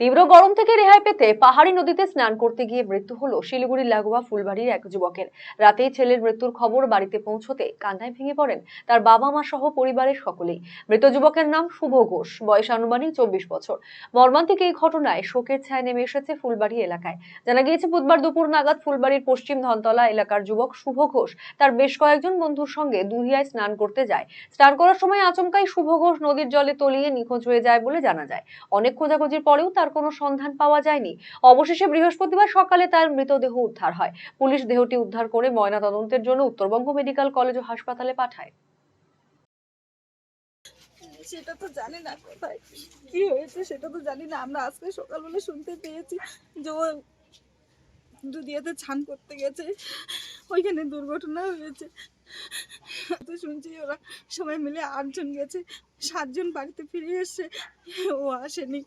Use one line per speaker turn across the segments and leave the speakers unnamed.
তীব্র গরম থেকে রেহাই পেতে পাহাড়ি নদীতে স্নান করতে গিয়ে মৃত্যু হলো শিলিগুড়ির লাগোয়া ফুলবাড়ির এক যুবকের। রাতেই ছেলের মৃত্যুর খবর বাড়িতে পৌঁছতে কান্নায় ভেঙে পড়েন তার বাবা মা সহ পরিবারের সকলেই। মৃত যুবকের নাম শুভ ঘোষ, বয়স আনুমানিক চব্বিশ বছর। মর্মান্তিক এই ঘটনায় শোকের ছায়া নেমে এসেছে ফুলবাড়ি এলাকায়। জানা গিয়েছে, বুধবার দুপুর নাগাদ ফুলবাড়ির পশ্চিম ধনতলা এলাকার যুবক শুভ ঘোষ তার বেশ কয়েকজন বন্ধুর সঙ্গে দুহিয়ায় স্নান করতে যায়। স্নান করার সময় আচমকাই শুভ ঘোষ নদীর জলে তলিয়ে নিখোঁজ হয়ে যায় বলে জানা যায়। অনেক খোঁজাখুঁজির পরেও তার কোনো সন্ধান পাওয়া যায়নি। অবশেষে বৃহস্পতিবার সকালে তার মৃতদেহ উদ্ধার হয়। পুলিশ দেহটি উদ্ধার করে ময়নাতদন্তের জন্য উত্তরবঙ্গ মেডিকেল কলেজ ও হাসপাতালে পাঠায়।
সেটা তো জানি না কোথায় কি হয়েছে সেটা তো জানি না। আমরা আজকে সকালবেলা শুনতে পেয়েছি যে ও দুদিয়াতে ছান করতে গেছে। ওইখানে দুর্ঘটনা হয়েছে। তো শুনছি ওরা সবাই মিলে আটজন গেছে, সাতজন বাড়িতে ফিরে এসছে। ও আসেনি।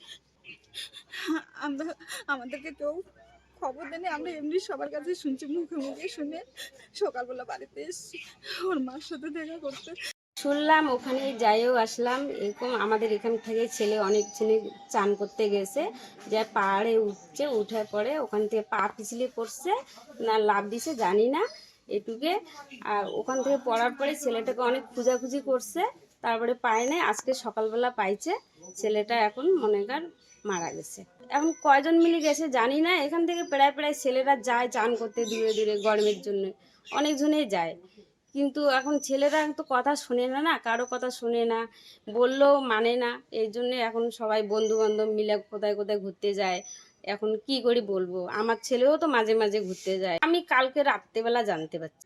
আমরা, আমাদেরকে কেউ খবর দেয়নি, আমরা এমনি সবার কাছে শুনছি, মুখে মুখে শুনে সকালবেলা বাড়িতে এসেছি। ওর মার সাথে দেখা করতে।
শুনলাম, ওখানে যাইও আসলাম। এরকম আমাদের এখান থেকে ছেলে অনেক ছেলে চান করতে গেছে। যে পাহাড়ে উঠছে, উঠার পরে ওখান থেকে পা পিছলে পড়ছে না লাভ দিছে জানি না এটুকে। আর ওখান থেকে পড়ার পরে ছেলেটাকে অনেক খোঁজাখুঁজি করছে। তারপরে পায় নাই। আজকে সকালবেলা পাইছে। ছেলেটা এখন মনে কর মারা গেছে। এখন কয়জন মিলে গেছে জানি না। এখান থেকে প্রায় প্রায় ছেলেরা যায় চান করতে দূরে দূরে গরমের জন্য। অনেকজনেই যায়। কিন্তু এখন ছেলেরা তো কথা শোনে না না কারও কথা শোনে না, বললেও মানে না। এই জন্যে এখন সবাই বন্ধু বান্ধব মিলে কোথায় কোথায় ঘুরতে যায়। এখন কি করি বলব? আমার ছেলেও তো মাঝে মাঝে ঘুরতে যায়। আমি কালকে রাত্রেবেলা জানতে পারছি।